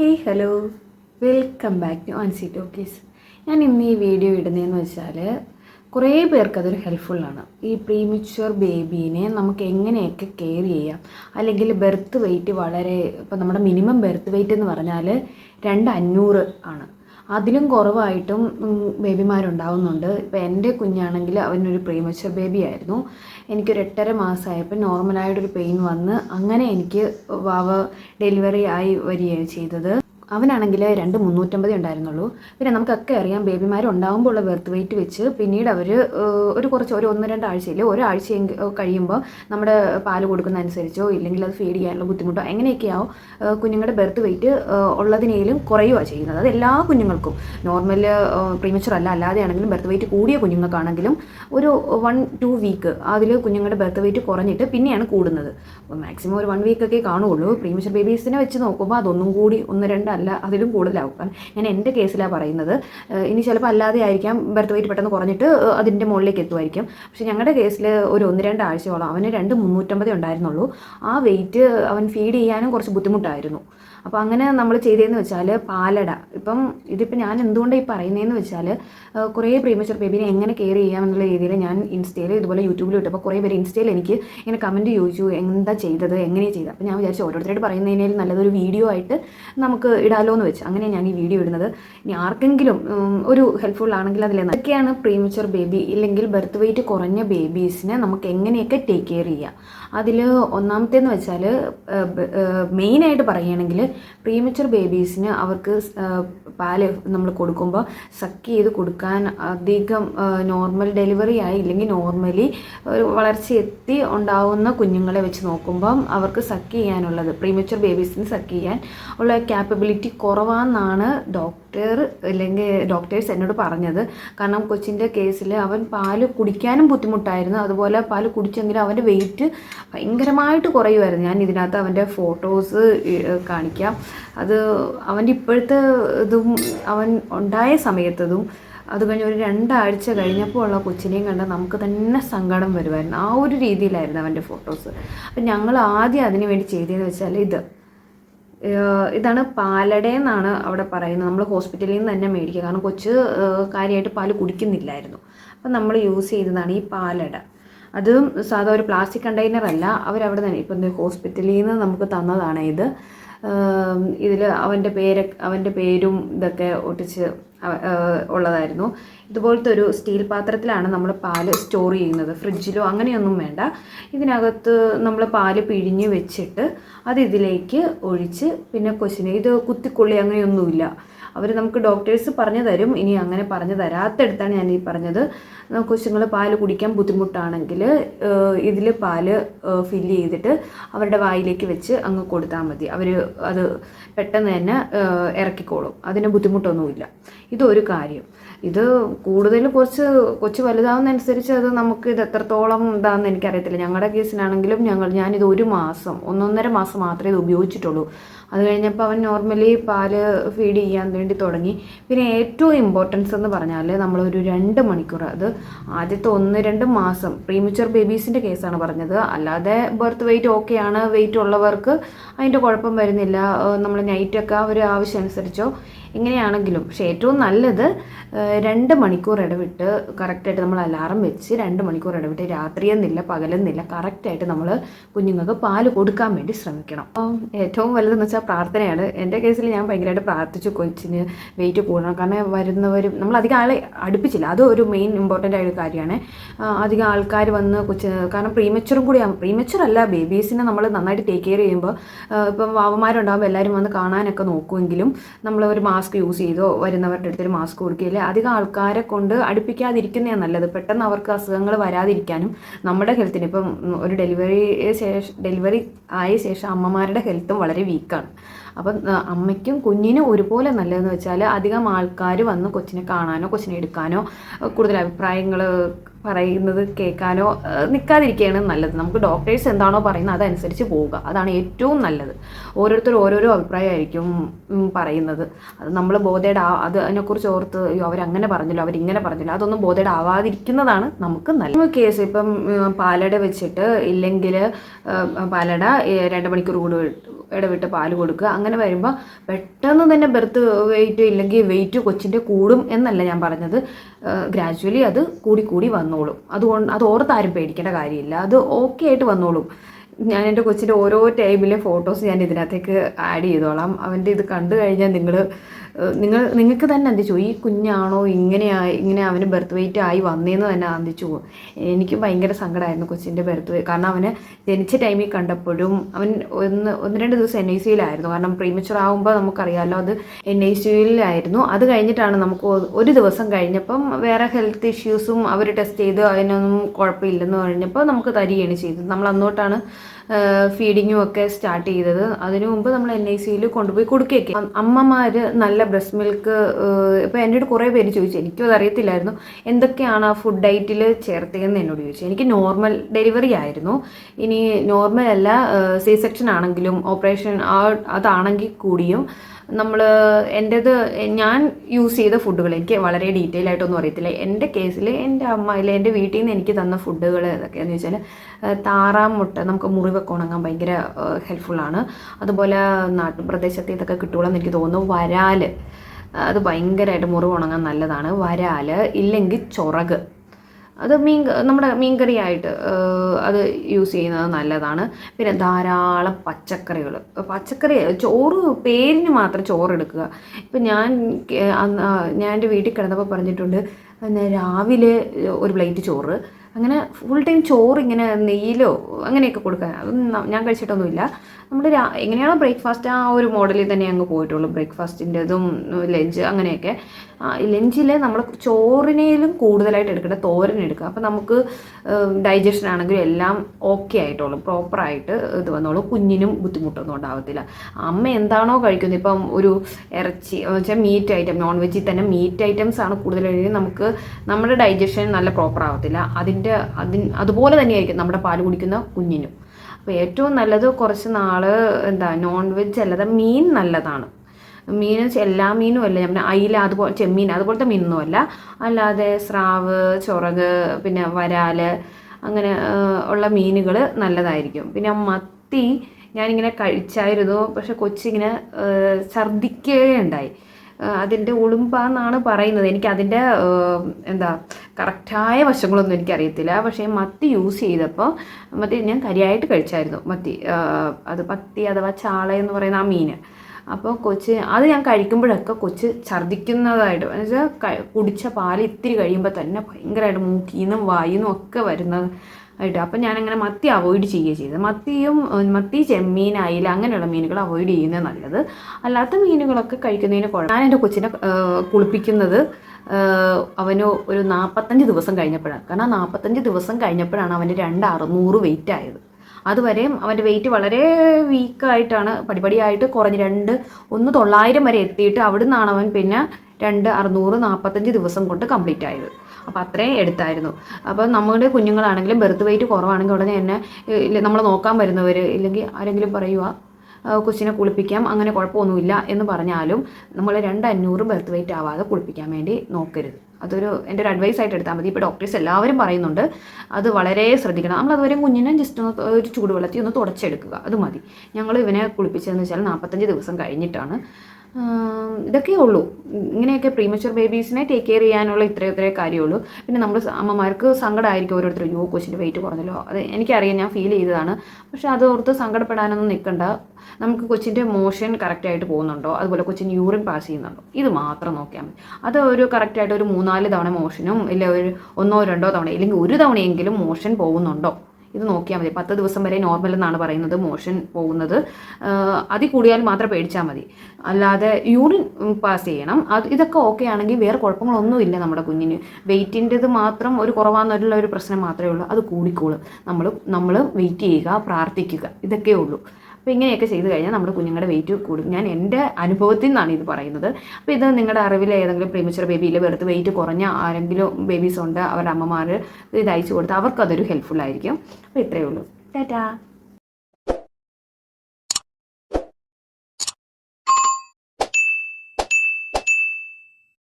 Hey hello. Welcome back to Ansi talkies. ഞാൻ ഇന്ന് ഈ വീഡിയോ ഇടുന്നതെന്ന് വെച്ചാൽ കുറേ പേർക്ക് അതൊരു ഹെൽപ്ഫുള്ളാണ് ഈ പ്രീമിച്വർ ബേബീനെ നമുക്ക് എങ്ങനെയൊക്കെ കെയർ ചെയ്യാം? അല്ലെങ്കിൽ ബെർത്ത് വെയിറ്റ് വളരെ ഇപ്പം നമ്മുടെ മിനിമം ബെർത്ത് വെയിറ്റ് എന്ന് പറഞ്ഞാൽ രണ്ട് അഞ്ഞൂറ് ആണ്. അതിലും കുറവായിട്ടും ബേബിമാരുണ്ടാവുന്നുണ്ട്. ഇപ്പോൾ എന്റെ കുഞ്ഞാണെങ്കിൽ അവനൊരു പ്രീമച്ചർ ബേബി ആയിരുന്നു. എനിക്കൊരു എട്ടര മാസമായപ്പോൾ നോർമലായിട്ടൊരു പെയിൻ വന്ന് അങ്ങനെ എനിക്ക് വാവ ഡെലിവറി ആയി വരികയാണ് ചെയ്തത്. അവനാണെങ്കിൽ രണ്ട് മുന്നൂറ്റമ്പതേ ഉണ്ടായിരുന്നുള്ളൂ. പിന്നെ നമുക്കൊക്കെ അറിയാം ബേബിമാർ ഉണ്ടാകുമ്പോൾ ഉള്ള ബെർത്ത് വെയിറ്റ് വെച്ച് പിന്നീട് അവർ ഒരു കുറച്ച് ഒരു ഒന്ന് രണ്ടാഴ്ചയിൽ ഒരാഴ്ച കഴിയുമ്പോൾ നമ്മുടെ പാൽ കൊടുക്കുന്ന അനുസരിച്ചോ ഇല്ലെങ്കിൽ അത് ഫീഡ് ചെയ്യാനുള്ള ബുദ്ധിമുട്ടോ എങ്ങനെയൊക്കെയാവും കുഞ്ഞുങ്ങളുടെ ബെർത്ത് വെയിറ്റ് ഉള്ളതിനേലും കുറയുകയാണ് ചെയ്യുന്നത്. അത് എല്ലാ കുഞ്ഞുങ്ങൾക്കും. നോർമൽ പ്രീമച്ചർ അല്ല അല്ലാതെയാണെങ്കിലും ബെർത്ത് വെയിറ്റ് കൂടിയ കുഞ്ഞുങ്ങൾക്കാണെങ്കിലും ഒരു വൺ ടു വീക്ക് അതിൽ കുഞ്ഞുങ്ങളുടെ ബെർത്ത് വെയിറ്റ് കുറഞ്ഞിട്ട് പിന്നെയാണ് കൂടുന്നത്. അപ്പോൾ മാക്സിമം ഒരു വൺ വീക്കൊക്കെ കാണുകയുള്ളൂ പ്രീമച്ചർ ബേബീസിനെ വെച്ച് നോക്കുമ്പോൾ അതൊന്നും കൂടി ഒന്ന് രണ്ട് അല്ല അതിലും കൂടുതലാവും. ഞാൻ എന്റെ കേസിലാണ് പറയുന്നത്. ഇനി ചിലപ്പോൾ അല്ലാതെ ആയിരിക്കാം ബർത്ത് വെയിറ്റ് പെട്ടെന്ന് കുറഞ്ഞിട്ട് അതിന്റെ മുകളിലേക്ക് എത്തുമായിരിക്കും. പക്ഷേ ഞങ്ങളുടെ കേസിൽ ഒരു ഒന്ന് രണ്ട് ആഴ്ചയോളം അവന് രണ്ട് മുന്നൂറ്റമ്പതേ ഉണ്ടായിരുന്നുള്ളൂ. ആ വെയിറ്റ് അവൻ ഫീഡ് ചെയ്യാനും കുറച്ച് ബുദ്ധിമുട്ടായിരുന്നു. അപ്പോൾ അങ്ങനെ നമ്മൾ ചെയ്തതെന്ന് വെച്ചാൽ പാലട. ഇപ്പം ഇതിപ്പോൾ ഞാൻ എന്തുകൊണ്ടാണ് ഈ പറയുന്നതെന്ന് വെച്ചാൽ കുറേ പ്രീമച്ചർ ബേബിനെ എങ്ങനെ കെയർ ചെയ്യാം എന്നുള്ള രീതിയിൽ ഞാൻ ഇൻസ്റ്റയിൽ ഇതുപോലെ യൂട്യൂബിൽ ഇട്ടപ്പോൾ കുറേ പേര് ഇൻസ്റ്റയിൽ എനിക്ക് ഇങ്ങനെ കമന്റ് ചോദിച്ചു എന്താ ചെയ്തത്? എങ്ങനെയാണ് ചെയ്തത്? അപ്പോൾ ഞാൻ വിചാരിച്ചു ഓരോരുത്തരോട് പറയുന്നതിനേലും നല്ലതൊരു വീഡിയോ ആയിട്ട് നമുക്ക് ഇടാലോ എന്ന് വെച്ച് അങ്ങനെ ഞാൻ ഈ വീഡിയോ ഇടുന്നത്. ഇനി ആർക്കെങ്കിലും ഒരു ഹെൽപ്ഫുൾ ആണെങ്കിൽ അതിൽ എന്തൊക്കെയാണ് പ്രീമിച്ചർ ബേബി ഇല്ലെങ്കിൽ ബർത്ത് വെയിറ്റ് കുറഞ്ഞ ബേബീസിനെ നമുക്ക് എങ്ങനെയൊക്കെ ടേക്ക് കെയർ ചെയ്യാം? അതിൽ ഒന്നാമത്തേന്ന് വെച്ചാൽ മെയിനായിട്ട് പറയുകയാണെങ്കിൽ പ്രീമിച്ചർ ബേബീസിന് അവർക്ക് പാൽ നമ്മൾ കൊടുക്കുമ്പോൾ സക്ക് ചെയ്ത് കൊടുക്കാൻ അധികം നോർമൽ ഡെലിവറി ആയി ഇല്ലെങ്കിൽ നോർമലി ഒരു വളർച്ച എത്തി ഉണ്ടാവുന്ന കുഞ്ഞുങ്ങളെ വെച്ച് നോക്കുമ്പം അവർക്ക് സക്ക് ചെയ്യാനുള്ളത് പ്രീമച്ചർ ബേബീസിന് സക്ക് ചെയ്യാൻ ഉള്ള ക്യാപ്പബിലിറ്റി കുറവാണെന്നാണ് ഡോക്ടർ അല്ലെങ്കിൽ ഡോക്ടേഴ്സ് എന്നോട് പറഞ്ഞത്. കാരണം കൊച്ചിന്റെ കേസിൽ അവൻ പാൽ കുടിക്കാനും ബുദ്ധിമുട്ടായിരുന്നു. അതുപോലെ പാൽ കുടിച്ചെങ്കിലും അവന്റെ വെയിറ്റ് ഭയങ്കരമായിട്ട് കുറയുമായിരുന്നു ഞാൻ ഇതിനകത്ത് അവന്റെ ഫോട്ടോസ് കാണിക്കാം. അത് അവന്റെ ഇപ്പോഴത്തെ ഇതും അവൻ ഉണ്ടായ സമയത്തതും അത് കഴിഞ്ഞ് ഒരു രണ്ടാഴ്ച കഴിഞ്ഞപ്പോൾ ഉള്ള കൊച്ചിനെയും കണ്ട് നമുക്ക് തന്നെ സങ്കടം വരുമായിരുന്നു ആ ഒരു രീതിയിലായിരുന്നു അവന്റെ ഫോട്ടോസ് അപ്പം ഞങ്ങൾ ആദ്യം അതിനു വേണ്ടി ചെയ്തതെന്ന് വെച്ചാൽ ഇത്. ഇതാണ് പാലടേ എന്നാണ് അവിടെ പറയുന്നത്. നമ്മൾ ഹോസ്പിറ്റലിൽ നിന്ന് തന്നെ മേടിക്കുക. കാരണം കൊച്ച് കാര്യമായിട്ട് പാൽ കുടിക്കുന്നില്ലായിരുന്നു. അപ്പം നമ്മൾ യൂസ് ചെയ്തതാണ് ഈ പാലട. അതും സാധാ ഒരു പ്ലാസ്റ്റിക് കണ്ടെയ്നർ അല്ല. അവരവിടെ തന്നെ ഇപ്പം ഹോസ്പിറ്റലിൽ നിന്ന് നമുക്ക് തന്നതാണ് ഇത്. ഇതിൽ അവന്റെ പേര് അവന്റെ പേരും ഇതൊക്കെ ഒട്ടിച്ച് ഉള്ളതായിരുന്നു. ഇതുപോലത്തെ ഒരു സ്റ്റീൽ പാത്രത്തിലാണ് നമ്മൾ പാൽ സ്റ്റോർ ചെയ്യുന്നത്. ഫ്രിഡ്ജിലോ അങ്ങനെയൊന്നും വേണ്ട. ഇതിനകത്ത് നമ്മൾ പാൽ പിഴിഞ്ഞ് വെച്ചിട്ട് അത് ഇതിലേക്ക് ഒഴിച്ച് പിന്നെ കൊച്ചിനെ ഇത് കുത്തിക്കൊള്ളി അങ്ങനെയൊന്നുമില്ല. അവർ നമുക്ക് ഡോക്ടേഴ്സ് പറഞ്ഞു തരും. ഇനി അങ്ങനെ പറഞ്ഞു തരാത്തടുത്താണ് ഞാൻ ഈ പറഞ്ഞത്. കൊച്ചുങ്ങൾ പാൽ കുടിക്കാൻ ബുദ്ധിമുട്ടാണെങ്കിൽ ഇതിൽ പാൽ ഫില്ല് ചെയ്തിട്ട് അവരുടെ വായിലേക്ക് വെച്ച് അങ്ങ് കൊടുത്താൽ മതി. അവർ അത് പെട്ടെന്ന് തന്നെ ഇറക്കിക്കോളും. അതിന് ബുദ്ധിമുട്ടൊന്നുമില്ല. ഇതൊരു കാര്യം. ഇത് കൂടുതൽ കുറച്ച് കൊച്ചു വലുതാവുന്നതനുസരിച്ച് അത് നമുക്ക് ഇത് എത്രത്തോളം ഇതാണെന്ന് എനിക്കറിയത്തില്ല. ഞങ്ങളുടെ കേസിനാണെങ്കിലും ഞങ്ങൾ ഞാനിത് ഒരു മാസം ഒന്നൊന്നര മാസം മാത്രമേ ഇത് ഉപയോഗിച്ചിട്ടുള്ളൂ. അത് കഴിഞ്ഞപ്പോൾ അവൻ നോർമലി പാൽ ഫീഡ് ചെയ്യാൻ വേണ്ടി തുടങ്ങി. പിന്നെ ഏറ്റവും ഇമ്പോർട്ടൻസ് എന്ന് പറഞ്ഞാൽ നമ്മളൊരു രണ്ട് മണിക്കൂർ അത് ആദ്യത്തെ ഒന്ന് രണ്ട് മാസം പ്രീമിച്ചർ ബേബീസിന്റെ കേസാണ് പറഞ്ഞത്. അല്ലാതെ ബർത്ത് വെയിറ്റ് ഓക്കെയാണ് വെയിറ്റ് ഉള്ളവർക്ക് അതിന്റെ കുഴപ്പം വരുന്നില്ല. നമ്മൾ നൈറ്റൊക്കെ ഒരു ആവശ്യം അനുസരിച്ചോ എങ്ങനെയാണെങ്കിലും പക്ഷേ ഏറ്റവും നല്ലത് രണ്ട് മണിക്കൂർ ഇടവിട്ട് കറക്റ്റായിട്ട് നമ്മൾ അലാറം വെച്ച് രണ്ട് മണിക്കൂർ ഇടവിട്ട് രാത്രിയെന്നില്ല പകലെന്നില്ല കറക്റ്റായിട്ട് നമ്മൾ കുഞ്ഞുങ്ങൾക്ക് പാൽ കൊടുക്കാൻ വേണ്ടി ശ്രമിക്കണം. അപ്പം ഏറ്റവും വലുതെന്ന് വെച്ചാൽ പ്രാർത്ഥനയാണ്. എന്റെ കേസിൽ ഞാൻ ഭയങ്കരമായിട്ട് പ്രാർത്ഥിച്ചു. കൊച്ചിന് വെയിറ്റ് കൂടണം. കാരണം വരുന്നവരും നമ്മൾ അധികം ആളെ അടുപ്പിച്ചില്ല. അത് ഒരു മെയിൻ ഇമ്പോർട്ടന്റ് ആയ ഒരു കാര്യമാണ് അധികം ആൾക്കാർ വന്ന് കൊച്ചു കാരണം പ്രീമച്ചുറും കൂടിയാണ് പ്രീമച്ചുർ അല്ല ബേബീസിനെ നമ്മൾ നന്നായിട്ട് ടേക്ക് കെയർ ചെയ്യുമ്പോൾ ഇപ്പം വാവന്മാരുണ്ടാകുമ്പോൾ എല്ലാവരും വന്ന് കാണാനൊക്കെ നോക്കുമെങ്കിലും നമ്മൾ ഒരു മാസ്ക് യൂസ് ചെയ്തോ വരുന്നവരുടെ അടുത്തൊരു മാസ്ക് കൊടുക്കുകയില്ല. അധികം ആൾക്കാരെ കൊണ്ട് അടുപ്പിക്കാതിരിക്കുന്നതാണ് നല്ലത്. പെട്ടെന്ന് അവർക്ക് അസുഖങ്ങൾ വരാതിരിക്കാനും നമ്മുടെ ഹെൽത്തിന് ഇപ്പം ഒരു ഡെലിവറി ശേഷം ഡെലിവറി ആയ ശേഷം അമ്മമാരുടെ ഹെൽത്തും വളരെ വീക്കാണ് അപ്പം അമ്മയ്ക്കും കുഞ്ഞിനും ഒരുപോലെ നല്ലതെന്ന് വെച്ചാൽ അധികം ആൾക്കാർ വന്ന് കൊച്ചിനെ കാണാനോ കൊച്ചിനെ എടുക്കാനോ കൂടുതൽ അഭിപ്രായങ്ങൾ പറയുന്നത് കേൾക്കാനോ നിൽക്കാതിരിക്കുകയാണ് നല്ലത്. നമുക്ക് ഡോക്ടേഴ്സ് എന്താണോ പറയുന്നത് അതനുസരിച്ച് പോവുക. അതാണ് ഏറ്റവും നല്ലത്. ഓരോരുത്തർ ഓരോരോ അഭിപ്രായമായിരിക്കും പറയുന്നത്. അത് നമ്മൾ ബോധേഡ് ആ അത് അതിനെക്കുറിച്ച് ഓർത്ത് അയ്യോ അവരങ്ങനെ പറഞ്ഞല്ലോ അവരിങ്ങനെ പറഞ്ഞല്ലോ അതൊന്നും ബോധേഡ് ആവാതിരിക്കുന്നതാണ് നമുക്ക് നല്ല കേസ് ഇപ്പം പാലട വെച്ചിട്ട് ഇല്ലെങ്കിൽ പാലട രണ്ട് മണിക്കൂർ കൂടി ഇടവിട്ട് പാൽ കൊടുക്കുക. അങ്ങനെ അങ്ങനെ വരുമ്പോൾ പെട്ടെന്ന് തന്നെ ബെർത്ത് വെയിറ്റ് ഇല്ലെങ്കിൽ വെയിറ്റ് കൊച്ചിന്റെ കൂടും എന്നല്ല ഞാൻ പറഞ്ഞത്. ഗ്രാജുവലി അത് കൂടി കൂടി വന്നോളും. അതുകൊണ്ട് അത് ഓർത്ത് ആരും പേടിക്കേണ്ട കാര്യമില്ല. അത് ഓക്കെ ആയിട്ട് വന്നോളും. ഞാൻ എന്റെ കൊച്ചിന്റെ ഓരോ ടൈമിലെ ഫോട്ടോസ് ഞാൻ ഇതിനകത്തേക്ക് ആഡ് ചെയ്തോളാം. അവന്റെ ഇത് കണ്ടു കഴിഞ്ഞാൽ നിങ്ങൾ നിങ്ങൾ നിങ്ങൾക്ക് തന്നെ അന്തിച്ചു. ഈ കുഞ്ഞാണോ ഇങ്ങനെയായി ഇങ്ങനെ അവന് ബർത്ത് വെയിറ്റ് ആയി വന്നേന്ന് തന്നെ അന്തിച്ചു. പോകും എനിക്ക് ഭയങ്കര സങ്കടമായിരുന്നു കൊച്ചിന്റെ ബർത്ത് വെയിറ്റ് കാരണം അവന് ജനിച്ച ടൈമിൽ കണ്ടപ്പോഴും അവൻ ഒന്ന് ഒന്ന് രണ്ട് ദിവസം എൻ ഐ സിയിലായിരുന്നു. കാരണം പ്രീമച്ചുർ ആകുമ്പോൾ നമുക്കറിയാമല്ലോ അത് എൻ ഐ സിയിലായിരുന്നു. അത് കഴിഞ്ഞിട്ടാണ് നമുക്ക് ഒരു ദിവസം കഴിഞ്ഞപ്പം വേറെ ഹെൽത്ത് ഇഷ്യൂസും അവർ ടെസ്റ്റ് ചെയ്ത് അതിനൊന്നും കുഴപ്പമില്ലെന്ന് പറഞ്ഞപ്പോൾ നമുക്ക് തരികയാണ് ചെയ്തത്. നമ്മൾ അന്നോട്ടാണ് ഫീഡിങ്ങും ഒക്കെ സ്റ്റാർട്ട് ചെയ്തത്. അതിനു മുമ്പ് നമ്മൾ എൻ ഐ സിയിൽ കൊണ്ടുപോയി കൊടുക്കുകയൊക്കെ അമ്മമാർ നല്ല ബ്രസ്റ്റ് മിൽക്ക് ഇപ്പോൾ എന്റെ അടുത്ത് കുറേ പേര് ചോദിച്ചു. എനിക്കും അതറിയത്തില്ലായിരുന്നു എന്തൊക്കെയാണ് ആ ഫുഡ് ഡയറ്റിൽ ചേർത്തതെന്ന് എന്നോട് ചോദിച്ചു. എനിക്ക് നോർമൽ ഡെലിവറി ആയിരുന്നു. ഇനി നോർമൽ അല്ല സി സെക്ഷൻ ആണെങ്കിലും ഓപ്പറേഷൻ അതാണെങ്കിൽ കൂടിയും നമ്മൾ എന്റേത് ഞാൻ യൂസ് ചെയ്ത ഫുഡുകൾ എനിക്ക് വളരെ ഡീറ്റെയിൽ ആയിട്ടൊന്നും അറിയത്തില്ല. എന്റെ കേസിൽ എന്റെ അമ്മ ഇല്ല എന്റെ വീട്ടിൽ നിന്ന് എനിക്ക് തന്ന ഫുഡുകൾ ഏതൊക്കെയാണെന്ന് വെച്ചാൽ താറാമുട്ട നമുക്ക് മുറിവൊക്കെ ഉണങ്ങാൻ ഭയങ്കര ഹെൽപ്ഫുള്ളാണ് അതുപോലെ നാട്ടുപ്രദേശത്ത് ഇതൊക്കെ കിട്ടുള്ളൂ എനിക്ക് തോന്നുന്നു വരാൽ അത് ഭയങ്കരമായിട്ട് മുറിവ് ഉണങ്ങാൻ നല്ലതാണ്. വരാൽ ഇല്ലെങ്കിൽ ചൊറക്. അത് മീൻ നമ്മുടെ മീൻകറിയായിട്ട് അത് യൂസ് ചെയ്യുന്നത് നല്ലതാണ്. പിന്നെ ധാരാളം പച്ചക്കറികൾ പച്ചക്കറി ചോറ് പേരിന് മാത്രം ചോറെടുക്കുക. ഇപ്പം ഞാൻ ഞാൻ എന്റെ വീട്ടിൽ കിടന്നപ്പോൾ പറഞ്ഞിട്ടുണ്ട് പിന്നെ രാവിലെ ഒരു പ്ലേറ്റ് ചോറ്. അങ്ങനെ ഫുൾ ടൈം ചോറ് ഇങ്ങനെ നെയ്യിലോ അങ്ങനെയൊക്കെ കൊടുക്കാൻ. അതൊന്നും ഞാൻ കഴിച്ചിട്ടൊന്നുമില്ല. നമ്മൾ എങ്ങനെയാണോ ബ്രേക്ക്ഫാസ്റ്റ് ആ ഒരു മോഡലിൽ തന്നെ അങ്ങ് പോയിട്ടുള്ളൂ. ബ്രേക്ക്ഫാസ്റ്റിന്റെതും ലഞ്ച് അങ്ങനെയൊക്കെ. ലഞ്ചിൽ നമ്മൾ ചോറിനേലും കൂടുതലായിട്ട് എടുക്കേണ്ട തോരൻ എടുക്കുക. അപ്പോൾ നമുക്ക് ഡൈജഷൻ ആണെങ്കിലും എല്ലാം ഓക്കെ ആയിട്ടുള്ളൂ പ്രോപ്പറായിട്ട് ഇത് വന്നോളൂ. കുഞ്ഞിനും ബുദ്ധിമുട്ടൊന്നും ഉണ്ടാവത്തില്ല. അമ്മ എന്താണോ കഴിക്കുന്നത് ഇപ്പം ഒരു ഇറച്ചി വെച്ചാൽ മീറ്റ് ഐറ്റം നോൺ വെജിൽ തന്നെ മീറ്റ് ഐറ്റംസ് ആണ് കൂടുതലും നമുക്ക് നമ്മുടെ ഡൈജഷൻ നല്ല പ്രോപ്പർ ആവത്തില്ല. അതിന്റെ അതിന് അതുപോലെ തന്നെയായിരിക്കും നമ്മുടെ പാൽ കുടിക്കുന്ന കുഞ്ഞിനും. അപ്പോൾ ഏറ്റവും നല്ലത് കുറച്ച് നാൾ എന്താ നോൺ വെജ് അല്ലാതെ മീൻ നല്ലതാണ്. മീൻ എല്ലാ മീനും അല്ല. നമ്മുടെ അയില അതുപോലെ ചെമ്മീൻ അതുപോലത്തെ മീനൊന്നും അല്ല അല്ലാതെ സ്രാവ് ചൊറക് പിന്നെ വരാൽ അങ്ങനെ ഉള്ള മീനുകൾ നല്ലതായിരിക്കും. പിന്നെ മത്തി ഞാനിങ്ങനെ കഴിച്ചായിരുന്നു. പക്ഷെ കൊച്ചിങ്ങനെ ഛർദ്ദിക്കുകയുണ്ടായി അതിന്റെ ഉളുമ്പാന്നാണ് പറയുന്നത്. എനിക്ക് അതിന്റെ എന്താ കറക്റ്റായ വശങ്ങളൊന്നും എനിക്കറിയത്തില്ല. പക്ഷേ മത്തി യൂസ് ചെയ്തപ്പോൾ മത്തി ഞാൻ കരിയായിട്ട് കഴിച്ചായിരുന്നു. മത്തി അത് പത്തി അഥവാ ചാള എന്ന് പറയുന്ന ആ മീൻ. അപ്പോൾ കൊച്ച് അത് ഞാൻ കഴിക്കുമ്പോഴൊക്കെ കൊച്ച് ഛർദ്ദിക്കുന്നതായിട്ട് എന്നുവെച്ചാൽ കുടിച്ച പാൽ ഇത്തിരി കഴിയുമ്പോൾ തന്നെ ഭയങ്കരമായിട്ട് മൂക്കിന്നും വായിന്നും ഒക്കെ വരുന്നത് ആയിട്ട്. അപ്പം ഞാനങ്ങനെ മത്തി അവോയ്ഡ് ചെയ്യുക ചെയ്തത്. മത്തിയും മത്തി ചെമ്മീൻ അയില അങ്ങനെയുള്ള മീനുകൾ അവോയ്ഡ് ചെയ്യുന്നത് നല്ലത്. അല്ലാത്ത മീനുകളൊക്കെ കഴിക്കുന്നതിന് കുഴപ്പം ഞാൻ എന്റെ കൊച്ചിനെ കുളിപ്പിക്കുന്നത് അവന് ഒരു നാൽപ്പത്തഞ്ച് ദിവസം കഴിഞ്ഞപ്പോഴാണ്. കാരണം നാൽപ്പത്തഞ്ച് ദിവസം കഴിഞ്ഞപ്പോഴാണ് അവന്റെ രണ്ട് അറുന്നൂറ് വെയിറ്റ് ആയത്. അതുവരെയും അവന്റെ വെയിറ്റ് വളരെ വീക്കായിട്ടാണ് പടിപടിയായിട്ട് കുറഞ്ഞ് രണ്ട് ഒന്ന് തൊള്ളായിരം വരെ എത്തിയിട്ട് അവിടെ നിന്നാണ് അവൻ പിന്നെ രണ്ട് അറുന്നൂറ് നാൽപ്പത്തഞ്ച് ദിവസം കൊണ്ട് കംപ്ലീറ്റ് ആയത്. അപ്പോൾ അത്രയും എടുത്തായിരുന്നു. അപ്പോൾ നമ്മുടെ കുഞ്ഞുങ്ങളാണെങ്കിലും ബെർത്ത് വെയിറ്റ് കുറവാണെങ്കിൽ ഉടനെ തന്നെ നമ്മൾ നോക്കാൻ വരുന്നവർ ഇല്ലെങ്കിൽ ആരെങ്കിലും പറയുക കൊച്ചിനെ കുളിപ്പിക്കാം അങ്ങനെ കുഴപ്പമൊന്നുമില്ല എന്ന് പറഞ്ഞാലും നമ്മൾ രണ്ട് അഞ്ഞൂറ് ബർത്ത് വെയിറ്റ് ആവാതെ കുളിപ്പിക്കാൻ വേണ്ടി നോക്കരുത്. അതൊരു എന്റെ ഒരു അഡ്വൈസ് ആയിട്ട് എടുത്താൽ മതി. ഇപ്പോൾ ഡോക്ടേഴ്സ് എല്ലാവരും പറയുന്നുണ്ട് അത് വളരെ ശ്രദ്ധിക്കണം. നമ്മൾ അതുവരെ കുഞ്ഞിനെ ജസ്റ്റ് ഒന്ന് ഒരു ചൂടുവെള്ളത്തിൽ ഒന്ന് തുടച്ചെടുക്കുക. അത് മതി. ഞങ്ങൾ ഇവനെ കുളിപ്പിച്ചതെന്ന് വെച്ചാൽ നാൽപ്പത്തഞ്ച് ദിവസം കഴിഞ്ഞിട്ടാണ്. ഇതൊക്കെ ഉള്ളൂ. ഇങ്ങനെയൊക്കെ പ്രീമച്ചുർ ബേബീസിനെ ടേക്ക് കെയർ ചെയ്യാനുള്ള ഇത്ര ഇത്ര കാര്യമുള്ളൂ. പിന്നെ നമ്മൾ അമ്മമാർക്ക് സങ്കടമായിരിക്കും ഓരോരുത്തർ യോ കൊച്ചിന്റെ വെയിറ്റ് കുറഞ്ഞല്ലോ. അത് എനിക്കറിയാം ഞാൻ ഫീൽ ചെയ്തതാണ്. പക്ഷേ അത് ഓർത്ത് സങ്കടപ്പെടാനൊന്നും നിൽക്കണ്ട നമുക്ക് കൊച്ചിന്റെ മോഷൻ കറക്റ്റായിട്ട് പോകുന്നുണ്ടോ? അതുപോലെ കൊച്ചിന് യൂറിൻ പാസ് ചെയ്യുന്നുണ്ടോ? ഇത് മാത്രം നോക്കിയാൽ മതി. അത് ഒരു കറക്റ്റായിട്ട് ഒരു മൂന്നാൽ തവണ മോഷനും ഇല്ല ഒരു ഒന്നോ രണ്ടോ തവണ ഇല്ലെങ്കിൽ ഒരു തവണയെങ്കിലും മോഷൻ പോകുന്നുണ്ടോ? ഇത് നോക്കിയാൽ മതി. പത്ത് ദിവസം വരെ നോർമൽ എന്നാണ് പറയുന്നത് മോഷൻ പോകുന്നത്. അതി കൂടിയാൽ മാത്രം പേടിച്ചാൽ മതി. അല്ലാതെ യൂറിൻ പാസ് ചെയ്യണം. അത് ഇതൊക്കെ ഓക്കെ ആണെങ്കിൽ വേറെ കുഴപ്പങ്ങളൊന്നുമില്ല നമ്മുടെ കുഞ്ഞിന്. വെയിറ്റിന്റെത് മാത്രം ഒരു കുറവാന്നുള്ള ഒരു പ്രശ്നം മാത്രമേ ഉള്ളൂ. അത് കൂടിക്കോളും. നമ്മൾ നമ്മൾ വെയിറ്റ് ചെയ്യുക പ്രാർത്ഥിക്കുക. ഇതൊക്കെ ഉള്ളൂ. അപ്പോൾ ഇങ്ങനെയൊക്കെ ചെയ്ത് കഴിഞ്ഞാൽ നമ്മുടെ കുഞ്ഞുങ്ങളുടെ വെയിറ്റ് കൂടും. ഞാൻ എന്റെ അനുഭവത്തിൽ നിന്നാണ് ഇത് പറയുന്നത്. അപ്പോൾ ഇത് നിങ്ങളുടെ അറിവിൽ ഏതെങ്കിലും പ്രീമിച്ചർ ബേബിയിൽ വെറുതെ വെയിറ്റ് കുറഞ്ഞ ആരെങ്കിലും ബേബീസ് ഉണ്ട് അവരുടെ അമ്മമാർ ഇത് അയച്ചു കൊടുത്താൽ അവർക്കതൊരു ഹെൽപ്ഫുൾ ആയിരിക്കും. അപ്പോൾ ഇത്രയേ ഉള്ളൂ. ടാറ്റാ.